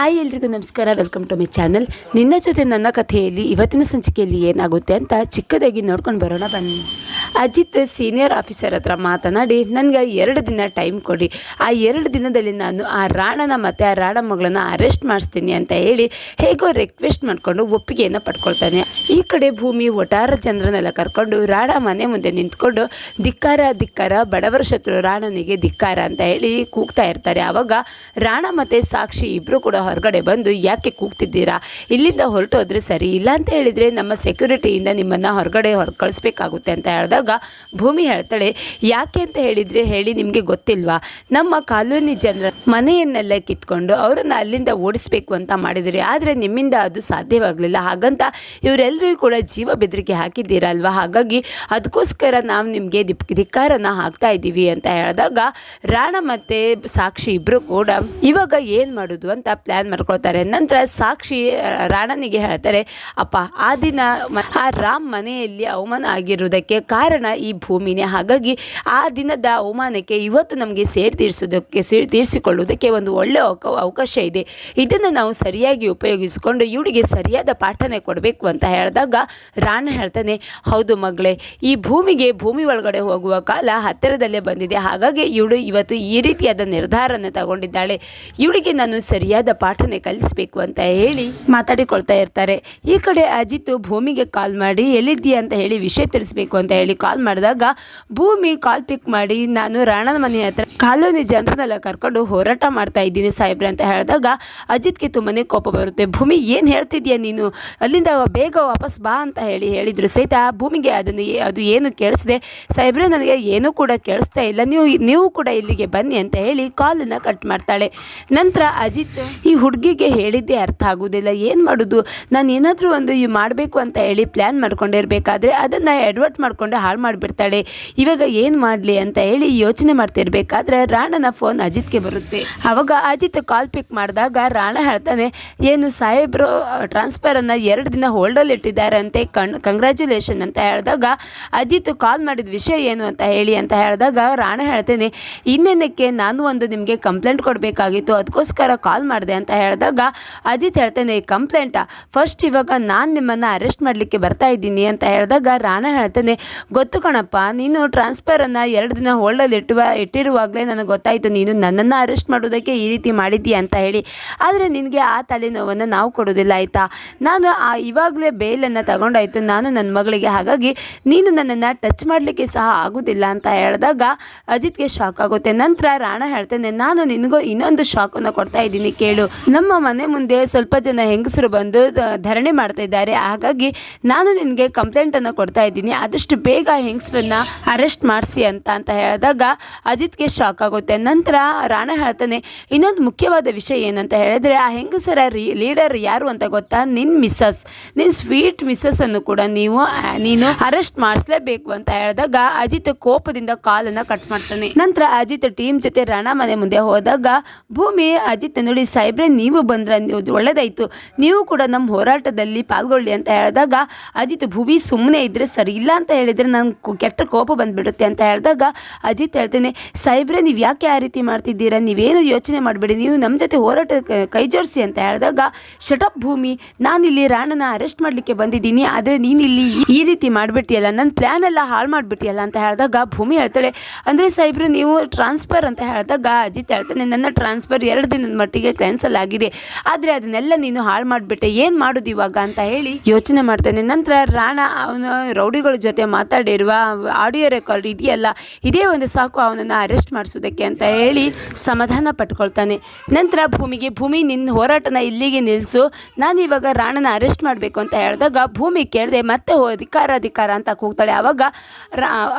Hi ಎಲ್ರಿಗೂ ನಮಸ್ಕಾರ welcome to my channel ನಿನ್ನ ಜೊತೆ ನನ್ನ ಕಥೆಯಲ್ಲಿ ಇವತ್ತಿನ ಸಂಚಿಕೆಯಲ್ಲಿ ಏನಾಗುತ್ತೆ ಅಂತ ಚಿಕ್ಕದಾಗಿ ನೋಡ್ಕೊಂಡು ಬರೋಣ ಬನ್ನಿ. ಅಜಿತ್ ಸೀನಿಯರ್ ಆಫೀಸರ್ ಹತ್ರ ಮಾತನಾಡಿ, ನನಗೆ ಎರಡು ದಿನ ಟೈಮ್ ಕೊಡಿ. ಆ ಎರಡು ದಿನದಲ್ಲಿ ನಾನು ಆ ರಾಣನ ಮತ್ತು ಆ ರಾಣ ಮಗಳನ್ನ ಅರೆಸ್ಟ್ ಮಾಡಿಸ್ತೀನಿ ಅಂತ ಹೇಳಿ ಹೇಗೋ ರಿಕ್ವೆಸ್ಟ್ ಮಾಡಿಕೊಂಡು ಒಪ್ಪಿಗೆಯನ್ನು ಪಡ್ಕೊಳ್ತಾನೆ. ಈ ಕಡೆ ಭೂಮಿ ಒಟ್ಟಾರ ಜನರನ್ನೆಲ್ಲ ಕರ್ಕೊಂಡು ರಾಣ ಮನೆ ಮುಂದೆ ನಿಂತ್ಕೊಂಡು ಧಿಕ್ಕಾರ ಧಿಕ್ಕಾರ, ಬಡವರ ಶತ್ರು ರಾಣನಿಗೆ ಧಿಕ್ಕಾರ ಅಂತ ಹೇಳಿ ಕೂಗ್ತಾ ಇರ್ತಾರೆ. ಆವಾಗ ರಾಣ ಮತ್ತು ಸಾಕ್ಷಿ ಇಬ್ಬರು ಕೂಡ ಹೊರಗಡೆ ಬಂದು ಯಾಕೆ ಕೂಗ್ತಿದ್ದೀರಾ? ಇಲ್ಲಿಂದ ಹೊರಟೋದ್ರೆ ಸರಿ ಇಲ್ಲ ಅಂತ ಹೇಳಿದರೆ ನಮ್ಮ ಸೆಕ್ಯೂರಿಟಿಯಿಂದ ನಿಮ್ಮನ್ನು ಹೊರಗಡೆ ಹೊರ ಕಳಿಸ್ಬೇಕಾಗುತ್ತೆ ಅಂತ ಹೇಳಿದಾಗ ಭೂಮಿ ಹೇಳ್ತಾಳೆ, ಯಾಕೆ ಅಂತ ಹೇಳಿದರೆ ಹೇಳಿ ನಿಮಗೆ ಗೊತ್ತಿಲ್ವಾ? ನಮ್ಮ ಕಾಲೋನಿ ಜನರ ಮನೆಯನ್ನೆಲ್ಲ ಕಿತ್ಕೊಂಡು ಅವರನ್ನು ಅಲ್ಲಿಂದ ಓಡಿಸ್ಬೇಕು ಅಂತ ಮಾಡಿದ್ರಿ ಆದರೆ ನಿಮ್ಮಿಂದ ಅದು ಸಾಧ್ಯವಾಗಲಿಲ್ಲ. ಹಾಗಂತ ಇವರೆಲ್ಲರಿಗೂ ಕೂಡ ಜೀವ ಬೆದರಿಕೆ ಹಾಕಿದ್ದೀರಲ್ವ? ಹಾಗಾಗಿ ಅದಕ್ಕೋಸ್ಕರ ನಾವು ನಿಮಗೆ ದಿಪ್ ಧಿಕ್ಕಾರನ ಹಾಕ್ತಾ ಇದ್ದೀವಿ ಅಂತ ಹೇಳಿದಾಗ ರಾಣ ಮತ್ತು ಸಾಕ್ಷಿ ಇಬ್ಬರು ಕೂಡ ಇವಾಗ ಏನು ಮಾಡೋದು ಅಂತ ಪ್ಲ್ಯಾನ್ ಮಾಡ್ಕೊಳ್ತಾರೆ. ನಂತರ ಸಾಕ್ಷಿ ರಾಣನಿಗೆ ಹೇಳ್ತಾರೆ, ಅಪ್ಪ, ಆ ದಿನ ಆ ರಾಮ್ ಮನೆಯಲ್ಲಿ ಅವಮಾನ ಆಗಿರುವುದಕ್ಕೆ ಕಾರಣ ಈ ಭೂಮಿನೇ. ಹಾಗಾಗಿ ಆ ದಿನದ ಅವಮಾನಕ್ಕೆ ಇವತ್ತು ನಮಗೆ ಸೇರಿ ತೀರಿಸೋದಕ್ಕೆ, ಸೇರಿ ತೀರಿಸಿಕೊಳ್ಳುವುದಕ್ಕೆ ಒಂದು ಒಳ್ಳೆಯ ಅವಕ, ಅವಕಾಶ ಇದೆ. ಇದನ್ನು ನಾವು ಸರಿಯಾಗಿ ಉಪಯೋಗಿಸಿಕೊಂಡು ಇವಳಿಗೆ ಸರಿಯಾದ ಪಾಠನೆ ಕೊಡಬೇಕು ಅಂತ ಹೇಳಿದಾಗ ರಾಣ ಹೇಳ್ತಾನೆ, ಹೌದು ಮಗಳೇ, ಈ ಭೂಮಿಗೆ ಭೂಮಿ ಒಳಗಡೆ ಹೋಗುವ ಕಾಲ ಹತ್ತಿರದಲ್ಲೇ ಬಂದಿದೆ. ಹಾಗಾಗಿ ಇವಳು ಇವತ್ತು ಈ ರೀತಿಯಾದ ನಿರ್ಧಾರನ ತಗೊಂಡಿದ್ದಾಳೆ. ಇವಳಿಗೆ ನಾನು ಸರಿಯಾದ ಪಾಠನೆ ಕಲಿಸಬೇಕು ಅಂತ ಹೇಳಿ ಮಾತಾಡಿಕೊಳ್ತಾ ಇರ್ತಾರೆ. ಈ ಕಡೆ ಅಜಿತ್ ಭೂಮಿಗೆ ಕಾಲ್ ಮಾಡಿ, ಎಲ್ಲಿದ್ದೀಯ? ಅಂತ ಹೇಳಿ ವಿಷಯ ತಿಳಿಸ್ಬೇಕು ಅಂತ ಹೇಳಿ ಕಾಲ್ ಮಾಡಿದಾಗ, ಭೂಮಿ ಕಾಲ್ ಪಿಕ್ ಮಾಡಿ, ನಾನು ರಾಣನ ಮನೆ ಹತ್ರ ಕಾಲೋನಿ ಜನರನ್ನೆಲ್ಲ ಕರ್ಕೊಂಡು ಹೋರಾಟ ಮಾಡ್ತಾ ಇದ್ದೀನಿ ಸಾಹೇಬ್ರೆ, ಅಂತ ಹೇಳಿದಾಗ ಅಜಿತ್ಗೆ ತುಂಬಾನೇ ಕೋಪ ಬರುತ್ತೆ. ಭೂಮಿ, ಏನು ಹೇಳ್ತಿದ್ಯಾ ನೀನು? ಅಲ್ಲಿಂದ ಬೇಗ ವಾಪಸ್ ಬಾ ಅಂತ ಹೇಳಿ ಹೇಳಿದ್ರು. ಸಹಿತ ಭೂಮಿಗೆ ಅದನ್ನು ಅದು ಏನು ಕೇಳಿಸಿದೆ, ಸಾಹೇಬ್ರೆ, ನನಗೆ ಏನೂ ಕೂಡ ಕೇಳಿಸ್ತಾ ಇಲ್ಲ. ನೀವು ನೀವು ಕೂಡ ಇಲ್ಲಿಗೆ ಬನ್ನಿ ಅಂತ ಹೇಳಿ ಕಾಲನ್ನು ಕಟ್ ಮಾಡ್ತಾಳೆ. ನಂತರ ಅಜಿತ್ ಈ ಹುಡುಗಿಗೆ ಹೇಳಿದ್ದೇ ಅರ್ಥ ಆಗೋದಿಲ್ಲ. ಏನು ಮಾಡೋದು? ನಾನು ಏನಾದರೂ ಒಂದು ಈ ಮಾಡಬೇಕು ಅಂತ ಹೇಳಿ ಪ್ಲ್ಯಾನ್ ಮಾಡ್ಕೊಂಡಿರಬೇಕಾದ್ರೆ ಅದನ್ನು ಎಡ್ವರ್ಟ್ ಮಾಡಿಕೊಂಡು ಹಾಳು ಮಾಡಿಬಿಡ್ತಾಳೆ. ಇವಾಗ ಏನು ಮಾಡಲಿ ಅಂತ ಹೇಳಿ ಯೋಚನೆ ಮಾಡ್ತಿರ್ಬೇಕಾದ್ರೆ ರಾಣನ ಫೋನ್ ಅಜಿತ್ಗೆ ಬರುತ್ತೆ. ಆವಾಗ ಅಜಿತ್ ಕಾಲ್ ಪಿಕ್ ಮಾಡಿದಾಗ ರಾಣ ಹೇಳ್ತಾನೆ, ಏನು ಸಾಹೇಬ್ರು ಟ್ರಾನ್ಸ್ಫರನ್ನು ಎರಡು ದಿನ ಹೋಲ್ಡಲ್ಲಿ ಇಟ್ಟಿದ್ದಾರೆ ಅಂತೆ ಕಣ್ ಕಂಗ್ರ್ಯಾಚುಲೇಷನ್ ಅಂತ ಹೇಳಿದಾಗ ಅಜಿತ್ ಕಾಲ್ ಮಾಡಿದ ವಿಷಯ ಏನು ಅಂತ ಹೇಳಿ ಅಂತ ಹೇಳಿದಾಗ ರಾಣ ಹೇಳ್ತೇನೆ, ಇನ್ನೇನಕ್ಕೆ ನಾನು ಒಂದು ನಿಮಗೆ ಕಂಪ್ಲೇಂಟ್ ಕೊಡಬೇಕಾಗಿತ್ತು ಅದಕ್ಕೋಸ್ಕರ ಕಾಲ್ ಮಾಡಿದೆ ಅಂತ ಹೇಳಿದಾಗ, ಅಜಿತ್ ಹೇಳ್ತೇನೆ ಕಂಪ್ಲೇಂಟಾ ಫಸ್ಟ್ ಇವಾಗ ನಾನು ನಿಮ್ಮನ್ನು ಅರೆಸ್ಟ್ ಮಾಡಲಿಕ್ಕೆ ಬರ್ತಾ ಇದ್ದೀನಿ ಅಂತ ಹೇಳಿದಾಗ, ರಾಣ ಹೇಳ್ತೇನೆ, ಗೊತ್ತು ಕಣಪ್ಪ, ನೀನು ಟ್ರಾನ್ಸ್ಫರನ್ನು ಎರಡು ದಿನ ಹೋಲ್ಡಲ್ಲಿ ಇಟ್ಟುವ, ಇಟ್ಟಿರುವಾಗಲೇ ನನಗೆ ಗೊತ್ತಾಯಿತು, ನೀನು ನನ್ನನ್ನು ಅರೆಸ್ಟ್ ಮಾಡೋದಕ್ಕೆ ಈ ರೀತಿ ಮಾಡಿದ್ದೀಯ ಅಂತ ಹೇಳಿ. ಆದರೆ ನಿನಗೆ ಆ ತಲೆನೋವನ್ನು ನಾವು ಕೊಡೋದಿಲ್ಲ ಆಯಿತಾ? ನಾನು ಆ ಇವಾಗಲೇ ಬೇಲನ್ನು ತಗೊಂಡಾಯಿತು, ನಾನು ನನ್ನ ಮಗಳಿಗೆ. ಹಾಗಾಗಿ ನೀನು ನನ್ನನ್ನು ಟಚ್ ಮಾಡಲಿಕ್ಕೆ ಸಹ ಆಗೋದಿಲ್ಲ ಅಂತ ಹೇಳಿದಾಗ, ಅಜಿತ್ಗೆ ಶಾಕ್ ಆಗುತ್ತೆ. ನಂತರ ರಾಣ ಹೇಳ್ತೇನೆ, ನಾನು ನಿನಗೂ ಇನ್ನೊಂದು ಶಾಕನ್ನು ಕೊಡ್ತಾ ಇದ್ದೀನಿ, ಕೇಳು. ನಮ್ಮ ಮನೆ ಮುಂದೆ ಸ್ವಲ್ಪ ಜನ ಹೆಂಗಸರು ಬಂದು ಧರಣಿ ಮಾಡ್ತಾ ಇದ್ದಾರೆ. ಹಾಗಾಗಿ ನಾನು ನಿನಗೆ ಕಂಪ್ಲೇಂಟನ್ನು ಕೊಡ್ತಾ ಇದ್ದೀನಿ. ಆದಷ್ಟು ಬೇಗ ಹೆಂಗಸರನ್ನ ಅರೆಸ್ಟ್ ಮಾಡಿಸಿ ಅಂತ ಅಂತ ಹೇಳಿದಾಗ ಅಜಿತ್ಗೆ ಶಾಕ್ ಆಗುತ್ತೆ. ನಂತರ ರಾಣ ಹೇಳ್ತಾನೆ, ಇನ್ನೊಂದು ಮುಖ್ಯವಾದ ವಿಷಯ ಏನಂತ ಹೇಳಿದ್ರೆ, ಆ ಹೆಂಗಸರ ಲೀಡರ್ ಯಾರು ಅಂತ ಗೊತ್ತಾ? ನಿನ್ನ ಮಿಸ್ಸಸ್ ನಿನ್ನ ಸ್ವೀಟ್ ಮಿಸ್ಸಸ್ ಅನ್ನು ಕೂಡ ನೀವು ನೀನು ಅರೆಸ್ಟ್ ಮಾಡಿಸ್ಲೇಬೇಕು ಅಂತ ಹೇಳಿದಾಗ ಅಜಿತ್ ಕೋಪದಿಂದ ಕಾಲನ್ನು ಕಟ್ ಮಾಡ್ತಾನೆ. ನಂತರ ಅಜಿತ್ ಟೀಮ್ ಜೊತೆ ರಾಣ ಮನೆ ಮುಂದೆ ಹೋದಾಗ ಭೂಮಿ ಅಜಿತ್ ನೋಡಿ ನೀವು ಬಂದ್ರೆ ಒಳ್ಳೆಯದಾಯಿತು ನೀವು ಕೂಡ ನಮ್ಮ ಹೋರಾಟದಲ್ಲಿ ಪಾಲ್ಗೊಳ್ಳಿ ಅಂತ ಹೇಳಿದಾಗ, ಅಜಿತ್ ಭೂಮಿ ಸುಮ್ಮನೆ ಇದ್ದರೆ ಸರಿ ಇಲ್ಲ ಅಂತ ಹೇಳಿದ್ರೆ ನಂಗೆ ಕೆಟ್ಟ ಕೋಪ ಬಂದ್ಬಿಡುತ್ತೆ ಅಂತ ಹೇಳಿದಾಗ ಅಜಿತ್ ಹೇಳ್ತೇನೆ, ಸಾಹೇಬ್ರೆ, ನೀವು ಯಾಕೆ ಆ ರೀತಿ ಮಾಡ್ತಿದ್ದೀರಾ? ನೀವೇನು ಯೋಚನೆ ಮಾಡಬೇಡಿ. ನೀವು ನಮ್ಮ ಜೊತೆ ಹೋರಾಟ ಕ- ಜೋಡಿಸಿ ಅಂತ ಹೇಳಿದಾಗ ಶಟಪ್ ಭೂಮಿ. ನಾನಿಲ್ಲಿ ರಾಣನ ಅರೆಸ್ಟ್ ಮಾಡಲಿಕ್ಕೆ ಬಂದಿದ್ದೀನಿ. ಆದರೆ ನೀನು ಇಲ್ಲಿ ಈ ರೀತಿ ಮಾಡಿಬಿಟ್ಟಿಯಲ್ಲ. ನನ್ನ ಪ್ಲ್ಯಾನ್ ಎಲ್ಲ ಹಾಳು ಮಾಡಿಬಿಟ್ಟಿಯಲ್ಲ ಅಂತ ಹೇಳಿದಾಗ ಭೂಮಿ ಹೇಳ್ತಾಳೆ, ಅಂದರೆ ಸಾಹೇಬ್ರೆ, ನೀವು ಟ್ರಾನ್ಸ್ಫರ್ ಅಂತ ಹೇಳಿದಾಗ ಅಜಿತ್ ಹೇಳ್ತಾನೆ, ನನ್ನ ಟ್ರಾನ್ಸ್ಫರ್ ಎರಡು ದಿನದ ಮಟ್ಟಿಗೆ ಕ್ಯಾನ್ಸಲ್ ಆಗಿದೆ ಆದರೆ ಅದನ್ನೆಲ್ಲ ನೀನು ಹಾಳು ಮಾಡಿಬಿಟ್ಟೆ. ಏನು ಮಾಡೋದು ಇವಾಗ ಅಂತ ಹೇಳಿ ಯೋಚನೆ ಮಾಡ್ತಾನೆ. ನಂತರ ರಾಣಾ ಅವನ ರೌಡಿಗಳ ಜೊತೆ ಮಾತಾಡಿರುವ ಆಡಿಯೋ ರೆಕಾರ್ಡ್ ಇದೆಯಲ್ಲ, ಇದೇ ಒಂದು ಸಾಕು ಅವನನ್ನು ಅರೆಸ್ಟ್ ಮಾಡಿಸೋದಕ್ಕೆ ಅಂತ ಹೇಳಿ ಸಮಾಧಾನ ಪಟ್ಕೊಳ್ತಾನೆ. ನಂತರ ಭೂಮಿಗೆ, ಭೂಮಿ ನಿನ್ನ ಹೋರಾಟನ ಇಲ್ಲಿಗೆ ನಿಲ್ಲಿಸು ನಾನು ಇವಾಗ ರಾಣನ ಅರೆಸ್ಟ್ ಮಾಡಬೇಕು ಅಂತ ಹೇಳಿದಾಗ ಭೂಮಿ ಕೇಳಿದೆ ಮತ್ತೆ ಅಧಿಕಾರ ಅಧಿಕಾರ ಅಂತ ಕೂಗ್ತಾಳೆ. ಆವಾಗ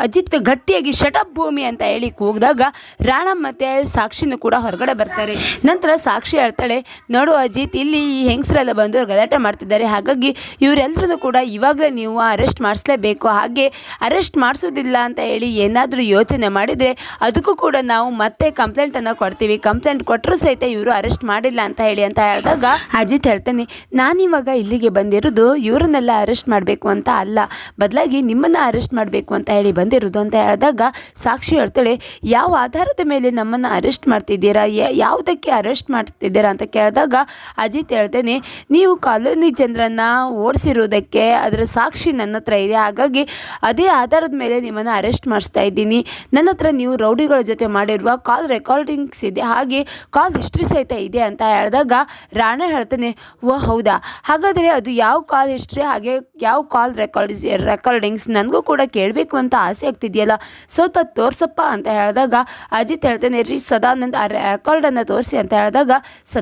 ಅಜಿತ್ ಗಟ್ಟಿಯಾಗಿ ಶಟಪ್ ಭೂಮಿ ಅಂತ ಹೇಳಿ ಕೂಗಿದಾಗ ರಾಣ ಮತ್ತೆ ಸಾಕ್ಷಿನೂ ಕೂಡ ಹೊರಗಡೆ ಬರ್ತಾರೆ. ನಂತರ ಸಾಕ್ಷಿ ಹೇಳ್ತಾಳೆ ನೋಡು ಅಜಿತ್, ಇಲ್ಲಿ ಈ ಹೆಂಗಸರೆಲ್ಲ ಬಂದು ಗಲಾಟೆ ಮಾಡ್ತಿದ್ದಾರೆ. ಹಾಗಾಗಿ ಇವರೆಲ್ಲರೂ ಕೂಡ ಇವಾಗಲೇ ನೀವು ಅರೆಸ್ಟ್ ಮಾಡಿಸ್ಲೇಬೇಕು. ಹಾಗೆ ಅರೆಸ್ಟ್ ಮಾಡಿಸೋದಿಲ್ಲ ಅಂತ ಹೇಳಿ ಏನಾದರೂ ಯೋಚನೆ ಮಾಡಿದರೆ ಅದಕ್ಕೂ ಕೂಡ ನಾವು ಮತ್ತೆ ಕಂಪ್ಲೇಂಟನ್ನು ಕೊಡ್ತೀವಿ. ಕಂಪ್ಲೇಂಟ್ ಕೊಟ್ಟರು ಸಹಿತ ಇವರು ಅರೆಸ್ಟ್ ಮಾಡಿಲ್ಲ ಅಂತ ಹೇಳಿ ಅಂತ ಹೇಳಿದಾಗ ಅಜಿತ್ ಹೇಳ್ತಾನೆ, ನಾನಿವಾಗ ಇಲ್ಲಿಗೆ ಬಂದಿರೋದು ಇವರನ್ನೆಲ್ಲ ಅರೆಸ್ಟ್ ಮಾಡಬೇಕು ಅಂತ ಅಲ್ಲ. ಬದಲಾಗಿ ನಿಮ್ಮನ್ನು ಅರೆಸ್ಟ್ ಮಾಡಬೇಕು ಅಂತ ಹೇಳಿ ಬಂದಿರೋದು ಅಂತ ಹೇಳಿದಾಗ ಸಾಕ್ಷಿ ಹೇಳ್ತಾಳೆ, ಯಾವ ಆಧಾರದ ಮೇಲೆ ನಮ್ಮನ್ನು ಅರೆಸ್ಟ್ ಮಾಡ್ತಿದ್ದೀರಾ? ಯಾವುದಕ್ಕೆ ಅರೆಸ್ಟ್ ಮಾಡ್ತಿದ್ದೀರಾ? ಅಂತ ಕೇಳಿದಾಗ, ಅಜಿತ್ ಹೇಳ್ತೇನೆ, ನೀವು ಕಾಲೋನಿ ಜನರನ್ನು ಓಡಿಸಿರೋದಕ್ಕೆ ಅದರ ಸಾಕ್ಷಿ ನನ್ನ ಹತ್ರ ಇದೆ. ಹಾಗಾಗಿ ಅದೇ ಆಧಾರದ ಮೇಲೆ ನಿಮ್ಮನ್ನು ಅರೆಸ್ಟ್ ಮಾಡಿಸ್ತಾ ಇದ್ದೀನಿ. ನನ್ನ ಹತ್ರ ನೀವು ರೌಡಿಗಳ ಜೊತೆ ಮಾಡಿರುವ ಕಾಲ್ ರೆಕಾರ್ಡಿಂಗ್ಸ್ ಇದೆ. ಹಾಗೆ ಕಾಲ್ ಹಿಸ್ಟ್ರಿ ಸಹಿತ ಇದೆ ಅಂತ ಹೇಳಿದಾಗ ರಾಣಾ ಹೇಳ್ತೇನೆ, ಓ, ಹೌದಾ? ಹಾಗಾದರೆ ಅದು ಯಾವ ಕಾಲ್ ಹಿಸ್ಟ್ರಿ? ಹಾಗೆ ಯಾವ ಕಾಲ್ ರೆಕಾರ್ಡಿಸ್, ರೆಕಾರ್ಡಿಂಗ್ಸ್ ನನಗೂ ಕೂಡ ಕೇಳಬೇಕು ಅಂತ ಆಸೆ ಆಗ್ತಿದೆಯಲ್ಲ? ಸ್ವಲ್ಪ ತೋರ್ಸಪ್ಪ ಅಂತ ಹೇಳಿದಾಗ, ಅಜಿತ್ ಹೇಳ್ತೇನೆ, ರೀ ಸದಾನಂದ್, ಆ ರೆಕಾರ್ಡನ್ನು ತೋರಿಸಿ ಅಂತ ಹೇಳಿದಾಗ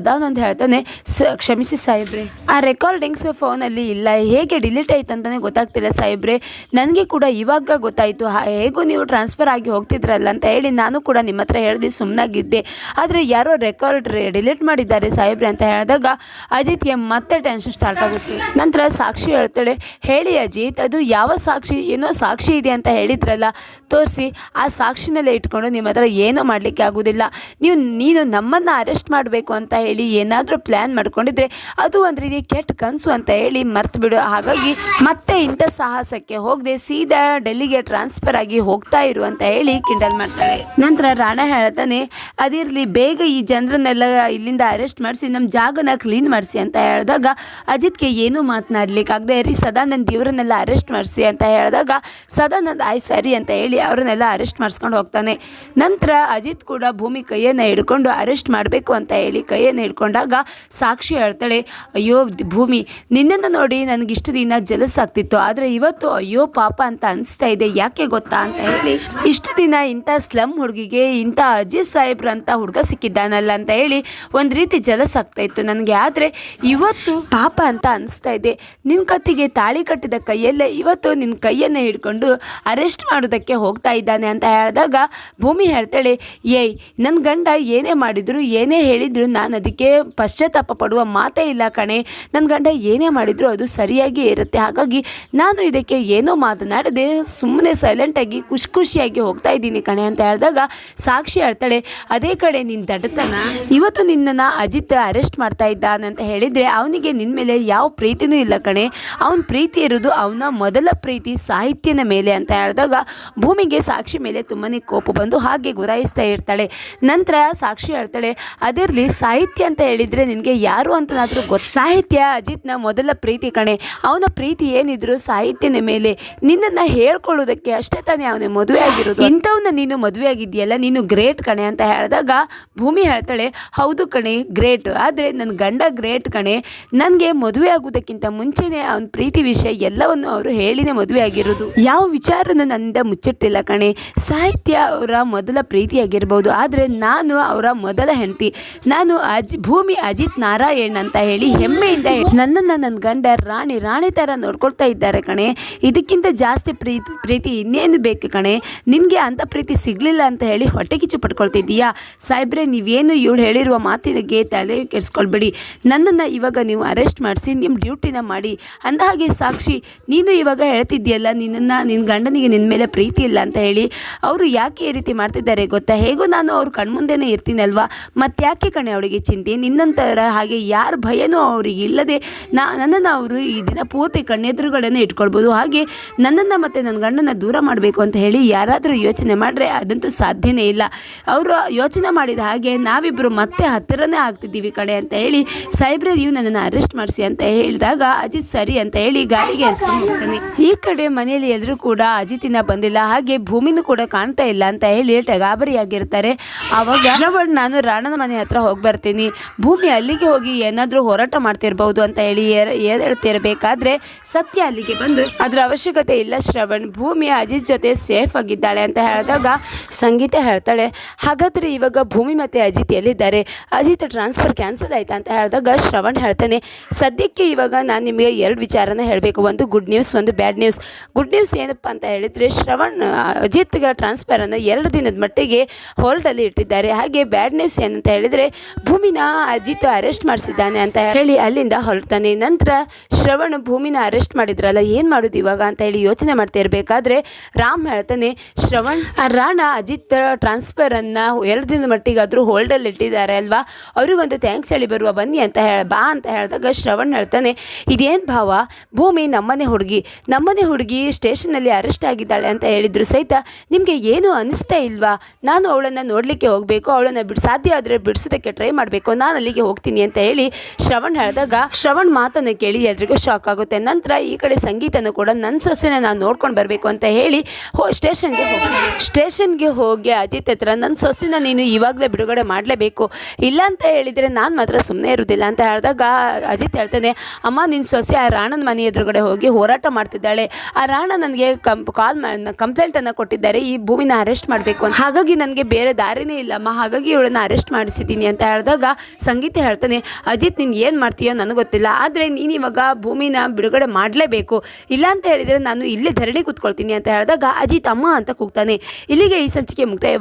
ಸದಾನಂದ್ ಹೇಳ್ತಾನೆ. ಸ, ಕ್ಷಮಿಸಿ ಸಾಹೇಬ್ರೆ. ಆ ರೆಕಾರ್ಡಿಂಗ್ಸ್ ಫೋನಲ್ಲಿ ಇಲ್ಲ. ಹೇಗೆ ಡಿಲೀಟ್ ಆಯ್ತು ಅಂತಲೇ ಗೊತ್ತಾಗ್ತಿಲ್ಲ ಸಾಹೇಬ್ರೆ. ನನಗೆ ಕೂಡ ಇವಾಗ ಗೊತ್ತಾಯಿತು. ಹೇಗೂ ನೀವು ಟ್ರಾನ್ಸ್ಫರ್ ಆಗಿ ಹೋಗ್ತಿದ್ರಲ್ಲ ಅಂತ ಹೇಳಿ ನಾನು ಕೂಡ ನಿಮ್ಮ ಹತ್ರ ಹೇಳಿದೆ ಸುಮ್ಮನಾಗಿದ್ದೆ ಆದರೆ ಯಾರೋ ರೆಕಾರ್ಡ್ ಡಿಲೀಟ್ ಮಾಡಿದ್ದಾರೆ ಸಾಹೇಬ್ರೆ ಅಂತ ಹೇಳಿದಾಗ ಅಜಿತ್ಗೆ ಮತ್ತೆ ಟೆನ್ಷನ್ ಸ್ಟಾರ್ಟ್ ಆಗುತ್ತೆ. ನಂತರ ಸಾಕ್ಷಿ ಹೇಳ್ತಾಳೆ, ಹೇಳಿ ಅಜಿತ್, ಅದು ಯಾವ ಸಾಕ್ಷಿ? ಏನೋ ಸಾಕ್ಷಿ ಇದೆ ಅಂತ ಹೇಳಿದ್ರಲ್ಲ. ತೋರಿಸಿ, ಆ ಸಾಕ್ಷಿನಲ್ಲೇ ಇಟ್ಕೊಂಡು ನಿಮ್ಮ ಹತ್ರ ಏನೂ ಮಾಡಲಿಕ್ಕೆ ಆಗೋದಿಲ್ಲ. ನೀವು, ನೀನು ನಮ್ಮನ್ನು ಅರೆಸ್ಟ್ ಮಾಡಬೇಕು ಅಂತ ಹೇಳಿ ಏನಾದರೂ ಪ್ಲ್ಯಾನ್ ಮಾಡ್ಕೊಂಡಿದ್ರೆ ಅದು ಒಂದು ರೀತಿ ಕೆಟ್ಟ ಕನಸು ಅಂತ ಹೇಳಿ ಮರ್ತು ಬಿಡು. ಹಾಗಾಗಿ ಮತ್ತೆ ಇಂಥ ಸಾಹಸಕ್ಕೆ ಹೋಗದೆ ಸೀದಾ ಡೆಲ್ಲಿಗೆ ಟ್ರಾನ್ಸ್ಫರ್ ಆಗಿ ಹೋಗ್ತಾ ಇರು ಅಂತ ಹೇಳಿ ಕಿಂಡಲ್ ಮಾಡ್ತಾಳೆ. ನಂತರ ರಾಣ ಹೇಳ್ತಾನೆ, ಅದಿರಲಿ ಬೇಗ ಈ ಜನರನ್ನೆಲ್ಲ ಇಲ್ಲಿಂದ ಅರೆಸ್ಟ್ ಮಾಡಿಸಿ ನಮ್ಮ ಜಾಗನ ಕ್ಲೀನ್ ಮಾಡಿಸಿ ಅಂತ ಹೇಳಿದಾಗ ಅಜಿತ್ಗೆ ಏನೂ ಮಾತನಾಡ್ಲಿಕ್ಕಾಗದೆ, ರೀ ಸದಾನಂದ್ ಇವರನ್ನೆಲ್ಲ ಅರೆಸ್ಟ್ ಮಾಡಿಸಿ ಅಂತ ಹೇಳಿದಾಗ ಸದಾನಂದ್, ಆಯ್ ಸರಿ ಅಂತ ಹೇಳಿ ಅವರನ್ನೆಲ್ಲ ಅರೆಸ್ಟ್ ಮಾಡಿಸ್ಕೊಂಡು ಹೋಗ್ತಾನೆ. ನಂತರ ಅಜಿತ್ ಕೂಡ ಭೂಮಿ ಕೈಯನ್ನು ಹಿಡ್ಕೊಂಡು ಅರೆಸ್ಟ್ ಮಾಡಬೇಕು ಅಂತ ಹೇಳಿ ಕೈಯನ್ನು ಹಿಡ್ಕೊಂಡಾಗ ಸಾಕ್ಷಿ ಹೇಳ್ತಾಳೆ, ಅಯ್ಯೋ, ಭೂಮಿ, ನಿನ್ನನ್ನು ನೋಡಿ ನನಗೆ ಇಷ್ಟು ದಿನ ಜಲಸ್ ಆಗ್ತಿತ್ತು. ಆದರೆ ಇವತ್ತು ಅಯ್ಯೋ, ಪಾಪ ಅಂತ ಅನಿಸ್ತಾ ಇದೆ. ಯಾಕೆ ಗೊತ್ತಾ ಅಂತ ಹೇಳಿ, ಇಷ್ಟು ದಿನ ಇಂಥ ಸ್ಲಮ್ ಹುಡುಗಿಗೆ, ಇಂಥ ಅಜಯ್ ಸಾಹೇಬ್ರ ಅಂತ ಹುಡುಗ ಸಿಕ್ಕಿದ್ದಾನಲ್ಲ ಅಂತ ಹೇಳಿ ಒಂದು ರೀತಿ ಜಲಸ್ ಆಗ್ತಾ ಇತ್ತು ನನಗೆ. ಆದರೆ ಇವತ್ತು ಪಾಪ ಅಂತ ಅನಿಸ್ತಾ ಇದೆ. ನಿನ್ನ ಕತ್ತಿಗೆ ತಾಳಿ ಕಟ್ಟಿದ ಕೈಯಲ್ಲೇ ಇವತ್ತು ನಿನ್ನ ಕೈಯನ್ನು ಹಿಡ್ಕೊಂಡು ಅರೆಸ್ಟ್ ಮಾಡೋದಕ್ಕೆ ಹೋಗ್ತಾ ಇದ್ದಾನೆ ಅಂತ ಹೇಳಿದಾಗ ಭೂಮಿ ಹೇಳ್ತಾಳೆ, ಏಯ್ ನನ್ನ ಗಂಡ ಏನೇ ಮಾಡಿದ್ರು, ಏನೇ ಹೇಳಿದ್ರು ನಾನು ಅದಕ್ಕೆ ಪಶ್ಚಾತ್ತಾಪ ಪಡುವ ಮಾತೇ ಇಲ್ಲ ಕಣೆ. ನನ್ನ ಗಂಡ ಏನೇ ಮಾಡಿದ್ರು ಅದು ಸರಿಯಾಗಿ ಇರುತ್ತೆ. ಹಾಗಾಗಿ ನಾನು ಇದಕ್ಕೆ ಏನೋ ಮಾತನಾಡದೆ ಸುಮ್ಮನೆ ಸೈಲೆಂಟಾಗಿ ಖುಷಿ ಖುಷಿಯಾಗಿ ಹೋಗ್ತಾ ಇದ್ದೀನಿ ಕಣೆ ಅಂತ ಹೇಳಿದಾಗ ಸಾಕ್ಷಿ ಹೇಳ್ತಾಳೆ, ಅದೇ ಕಡೆ ನಿನ್ನ ದಡತನ ಇವತ್ತು ನಿನ್ನನ್ನು ಅಜಿತ್ ಅರೆಸ್ಟ್ ಮಾಡ್ತಾ ಇದ್ದಾನಂತ ಹೇಳಿದರೆ ಅವನಿಗೆ ನಿನ್ನ ಮೇಲೆ ಯಾವ ಪ್ರೀತಿನೂ ಇಲ್ಲ ಕಣೆ. ಅವನ ಪ್ರೀತಿ ಇರೋದು ಅವನ ಮೊದಲ ಪ್ರೀತಿ ಸಾಹಿತ್ಯನ ಮೇಲೆ ಅಂತ ಹೇಳಿದಾಗ ಭೂಮಿಗೆ ಸಾಕ್ಷಿ ಮೇಲೆ ತುಂಬಾ ಕೋಪ ಬಂದು ಹಾಗೆ ಗುರಾಯಿಸ್ತಾ ಇರ್ತಾಳೆ. ನಂತರ ಸಾಕ್ಷಿ ಹೇಳ್ತಾಳೆ, ಅದಿರಲಿ ಸಾಹಿತ್ಯ ಅಂತ ಹೇಳಿದರೆ ನಿನಗೆ ಯಾರು ಅಂತನಾದರೂ ಗೊತ್ತು ಸಾಹಿತ್ಯ ಅಜಿತ್ನ ಮೊದಲ ಪ್ರೀತಿ ಕಣೆ. ಅವನ ಪ್ರೀತಿ ಏನಿದ್ರು ಸಾಹಿತ್ಯನ ಮೇಲೆ ನಿನ್ನನ್ನು ಹೇಳ್ಕೊಳ್ಳೋದಕ್ಕೆ ಅಷ್ಟೇ ತಾನೇ ಅವನ ಮದುವೆ ಆಗಿರೋದು. ಇಂಥವನ್ನ ನೀನು ಮದುವೆ ಆಗಿದೆಯಲ್ಲ ನೀನು ಗ್ರೇಟ್ ಕಣೆ ಅಂತ ಹೇಳಿದಾಗ ಭೂಮಿ ಹೇಳ್ತಾಳೆ, ಹೌದು ಕಣೆ, ಗ್ರೇಟ್. ಆದರೆ ನನ್ನ ಗಂಡ ಗ್ರೇಟ್ ಕಣೆ. ನನಗೆ ಮದುವೆ ಆಗೋದಕ್ಕಿಂತ ಮುಂಚೆನೇ ಅವನ ಪ್ರೀತಿ ವಿಷಯ ಎಲ್ಲವನ್ನು ಅವರು ಹೇಳಿನೇ ಮದುವೆ ಆಗಿರೋದು. ಯಾವ ವಿಚಾರನೂ ನನ್ನಿಂದ ಮುಚ್ಚಿಟ್ಟಿಲ್ಲ ಕಣೆ. ಸಾಹಿತ್ಯ ಅವರ ಮೊದಲ ಪ್ರೀತಿಯಾಗಿರ್ಬೋದು ಆದರೆ ನಾನು ಅವರ ಮೊದಲ ಹೆಂಡತಿ. ನಾನು ಅಜ್ ಭೂಮಿ ಅಜಿತ್ ನಾರಾಯಣ್ ಅಂತ ಹೇಳಿ ಹೆಮ್ಮೆಯಿಂದ ನನ್ನನ್ನು ನನ್ನ ಗಂಡ ರಾಣಿ ರಾಣಿ ಥರ ನೋಡ್ಕೊಳ್ತಾ ಇದ್ದಾರೆ ಕಣೆ. ಇದಕ್ಕಿಂತ ಜಾಸ್ತಿ ಪ್ರೀತಿ ಪ್ರೀತಿ ಇನ್ನೇನು ಬೇಕು ಕಣೆ? ನಿನಗೆ ಅಂಥ ಪ್ರೀತಿ ಸಿಗಲಿಲ್ಲ ಅಂತ ಹೇಳಿ ಹೊಟ್ಟೆ ಕಿಚ್ಚು ಪಡ್ಕೊಳ್ತಿದ್ದೀಯಾ? ಸಾಹೇಬ್ರೆ, ನೀವೇನು ಇವಳು ಹೇಳಿರುವ ಮಾತಿಗೆ ತಲೆ ಕೆಡಿಸ್ಕೊಳ್ಬೇಡಿ. ನನ್ನನ್ನು ಇವಾಗ ನೀವು ಅರೆಸ್ಟ್ ಮಾಡಿಸಿ ನಿಮ್ಮ ಡ್ಯೂಟಿನ ಮಾಡಿ. ಅಂದ ಹಾಗೆ ಸಾಕ್ಷಿ, ನೀನು ಇವಾಗ ಹೇಳ್ತಿದ್ದೀಯಲ್ಲ, ನಿನ್ನನ್ನು ನಿನ್ನ ಗಂಡನಿಗೆ ನಿನ್ನ ಮೇಲೆ ಪ್ರೀತಿ ಇಲ್ಲ ಅಂತ ಹೇಳಿ. ಅವರು ಯಾಕೆ ಈ ರೀತಿ ಮಾಡ್ತಿದ್ದಾರೆ ಗೊತ್ತಾ? ಹೇಗೂ ನಾನು ಅವ್ರ ಕಣ್ಮುಂದೆನೇ ಇರ್ತೀನಲ್ವಾ? ಮತ್ತೆ ಯಾಕೆ ಕಣೆ ಅವಳಿಗೆ ಚಿಂತೆ ನಿನ್ನಂತರ ಹಾಗೆ ಯಾರ ಭಯನೂ ಅವರಿಗೆ ಇಲ್ಲದೆ ನಾ ನನ್ನನ್ನು ಅವರು ಈ ದಿನ ಪೂರ್ತಿ ಕಣ್ಣೆದುರುಗಳನ್ನು ಇಟ್ಕೊಳ್ಬೋದು. ಹಾಗೆ ನನ್ನನ್ನು ಮತ್ತು ನನ್ನ ಗಂಡನ ದೂರ ಮಾಡಬೇಕು ಅಂತ ಹೇಳಿ ಯಾರಾದರೂ ಯೋಚನೆ ಮಾಡಿದ್ರೆ ಅದಂತೂ ಸಾಧ್ಯನೇ ಇಲ್ಲ. ಅವರು ಯೋಚನೆ ಮಾಡಿದ ಹಾಗೆ ನಾವಿಬ್ಬರು ಮತ್ತೆ ಹತ್ತಿರನೇ ಆಗ್ತಿದ್ದೀವಿ ಕಡೆ ಅಂತ ಹೇಳಿ ಸಾಹೇಬ್ರೆ ನೀವು ನನ್ನನ್ನು ಅರೆಸ್ಟ್ ಮಾಡಿಸಿ ಅಂತ ಹೇಳಿದಾಗ ಅಜಿತ್ ಸರಿ ಅಂತ ಹೇಳಿ ಗಾಡಿಗೆ ಹೋಗ್ತಾನೆ ಈ ಕಡೆ ಮನೆಯಲ್ಲಿ ಎಲ್ಲರೂ ಕೂಡ ಅಜಿತಿನ ಬಂದಿಲ್ಲ. ಹಾಗೆ ಭೂಮಿನೂ ಕೂಡ ಕಾಣ್ತಾ ಇಲ್ಲ ಅಂತ ಹೇಳಿ ಟಗಾಬರಿಯಾಗಿರ್ತಾರೆ. ಅವಾಗ ನಾನು ರಾಣನ ಮನೆ ಹತ್ರ ಹೋಗಿ ಬರ್ತೀನಿ. ಭೂಮಿ ಅಲ್ಲಿಗೆ ಹೋಗಿ ಏನಾದರೂ ಹೋರಾಟ ಮಾಡ್ತಿರ್ಬೋದು ಅಂತ ಹೇಳಿ ಹೇಳ್ತಿರಬೇಕಾದ್ರೆ ಸತ್ಯ ಅಲ್ಲಿಗೆ ಬಂದು ಅದರ ಅವಶ್ಯಕತೆ ಇಲ್ಲ. ಶ್ರವಣ್ ಭೂಮಿ ಅಜಿತ್ ಜೊತೆ ಸೇಫ್ ಆಗಿದ್ದಾಳೆ ಅಂತ ಹೇಳಿದಾಗ ಸಂಗೀತ ಹೇಳ್ತಾಳೆ, ಹಾಗಾದರೆ ಇವಾಗ ಭೂಮಿ ಮತ್ತೆ ಅಜಿತ್ ಎಲ್ಲಿದ್ದಾರೆ? ಅಜಿತ್ ಟ್ರಾನ್ಸ್ಫರ್ ಕ್ಯಾನ್ಸಲ್ ಆಯಿತಾ? ಅಂತ ಹೇಳಿದಾಗ ಶ್ರವಣ್ ಹೇಳ್ತಾನೆ, ಸದ್ಯಕ್ಕೆ ಇವಾಗ ನಾನು ನಿಮಗೆ ಎರಡು ವಿಚಾರನ ಹೇಳಬೇಕು. ಒಂದು ಗುಡ್ ನ್ಯೂಸ್ ಒಂದು ಬ್ಯಾಡ್ ನ್ಯೂಸ್ ಗುಡ್ ನ್ಯೂಸ್ ಏನಪ್ಪ ಅಂತ ಹೇಳಿದರೆ, ಶ್ರವಣ್, ಅಜಿತ್ಗೆ ಟ್ರಾನ್ಸ್ಫರನ್ನು ಎರಡು ದಿನದ ಮಟ್ಟಿಗೆ ಹೋಲ್ಡಲ್ಲಿ ಇಟ್ಟಿದ್ದಾರೆ. ಹಾಗೆ ಬ್ಯಾಡ್ ನ್ಯೂಸ್ ಏನಂತ ಹೇಳಿದರೆ ಭೂಮಿನ ಅಜಿತ್ ಅರೆಸ್ಟ್ ಮಾಡಿಸಿದ್ದಾನೆ ಅಂತ ಹೇಳಿ ಅಲ್ಲಿಂದ ಹೊರಡ್ತಾನೆ. ನಂತರ ಶ್ರವಣ್ ಭೂಮಿನ ಅರೆಸ್ಟ್ ಮಾಡಿದ್ರಲ್ಲ, ಏನು ಮಾಡೋದು ಇವಾಗ ಅಂತ ಹೇಳಿ ಯೋಚನೆ ಮಾಡ್ತಾ ಇರಬೇಕಾದ್ರೆ, ರಾಮ್ ಹೇಳ್ತಾನೆ, ಶ್ರವಣ್ ರಾಣ ಅಜಿತ್ ಟ್ರಾನ್ಸ್ಫರನ್ನು ಎರಡು ದಿನದ ಮಟ್ಟಿಗಾದರೂ ಹೋಲ್ಡಲ್ಲಿ ಇಟ್ಟಿದ್ದಾರೆ ಅಲ್ವಾ? ಅವ್ರಿಗೊಂದು ಥ್ಯಾಂಕ್ಸ್ ಹೇಳಿ ಬರುವ, ಬನ್ನಿ ಅಂತ ಹೇಳ, ಬಾ ಅಂತ ಹೇಳಿದಾಗ ಶ್ರವಣ್ ಹೇಳ್ತಾನೆ, ಇದೇನು ಭಾವ? ಭೂಮಿ ನಮ್ಮನೆ ಹುಡುಗಿ ನಮ್ಮನೆ ಹುಡುಗಿ ಸ್ಟೇಷನಲ್ಲಿ ಅರೆಸ್ಟ್ ಆಗಿದ್ದಾಳೆ ಅಂತ ಹೇಳಿದ್ರು ಸಹಿತ ನಿಮಗೆ ಏನು ಅನಿಸ್ತಾ ಇಲ್ವಾ? ನಾನು ಅವಳನ್ನು ನೋಡಲಿಕ್ಕೆ ಹೋಗಬೇಕು, ಅವಳನ್ನು ಬಿಡ್, ಸಾಧ್ಯ ಆದರೆ ಬಿಡಿಸೋದಕ್ಕೆ ಟ್ರೈ ಮಾಡಬೇಕು. ಮಾಡಬೇಕು. ನಾನು ಅಲ್ಲಿಗೆ ಹೋಗ್ತೀನಿ ಅಂತ ಹೇಳಿ ಶ್ರವಣ್ ಹೇಳಿದಾಗ, ಶ್ರವಣ್ ಮಾತನ್ನು ಕೇಳಿ ಎಲ್ರಿಗೂ ಶಾಕ್ ಆಗುತ್ತೆ. ನಂತರ ಈ ಕಡೆ ಸಂಗೀತನೂ ಕೂಡ ನನ್ನ ಸೊಸೆನ ನಾನು ನೋಡ್ಕೊಂಡು ಬರಬೇಕು ಅಂತ ಹೇಳಿ ಹೋ ಸ್ಟೇಷನ್ಗೆ ಹೋಗಿ ಸ್ಟೇಷನ್ಗೆ ಹೋಗಿ ಅಜಿತ್ ಹತ್ರ ನನ್ನ ಸೊಸೆನ ನೀನು ಇವಾಗಲೇ ಬಿಡುಗಡೆ ಮಾಡಲೇಬೇಕು. ಇಲ್ಲ ಅಂತ ಹೇಳಿದರೆ ನಾನು ಮಾತ್ರ ಸುಮ್ಮನೆ ಇರೋದಿಲ್ಲ ಅಂತ ಹೇಳಿದಾಗ ಅಜಿತ್ ಹೇಳ್ತಾನೆ, ಅಮ್ಮ ನಿನ್ನ ಸೊಸೆ ಆ ರಾಣನ ಮನೆ ಎದುರುಗಡೆ ಹೋಗಿ ಹೋರಾಟ ಮಾಡ್ತಿದ್ದಾಳೆ. ಆ ರಾಣ ನನಗೆ ಕಂ ಕಾಲ್ ಕಂಪ್ಲೇಂಟನ್ನು ಕೊಟ್ಟಿದ್ದಾರೆ. ಈ ಭೂಮಿನ ಅರೆಸ್ಟ್ ಮಾಡಬೇಕು ಅಂತ. ಹಾಗಾಗಿ ನನಗೆ ಬೇರೆ ದಾರಿನೇ ಇಲ್ಲಮ್ಮ. ಹಾಗಾಗಿ ಇವಳನ್ನ ಅರೆಸ್ಟ್ ಮಾಡಿಸಿದ್ದೀನಿ ಅಂತ ಹೇಳಿದಾಗ ಸಂಗೀತ ಹೇಳ್ತಾನೆ, ಅಜಿತ್, ನೀನು ಏನು ಮಾಡ್ತೀಯೋ ನನಗೆ ಗೊತ್ತಿಲ್ಲ, ಆದರೆ ನೀನು ಇವಾಗ ಭೂಮಿನ ಬಿಡುಗಡೆ ಮಾಡಲೇಬೇಕು. ಇಲ್ಲ ಅಂತ ಹೇಳಿದರೆ ನಾನು ಇಲ್ಲೇ ಧರಣಿ ಕೂತ್ಕೊಳ್ತೀನಿ ಅಂತ ಹೇಳಿದಾಗ ಅಜಿತ್ ಅಮ್ಮ ಅಂತ ಕೂಗ್ತಾನೆ. ಇಲ್ಲಿಗೆ ಈ ಸಂಚಿಕೆ ಮುಕ್ತಾಯ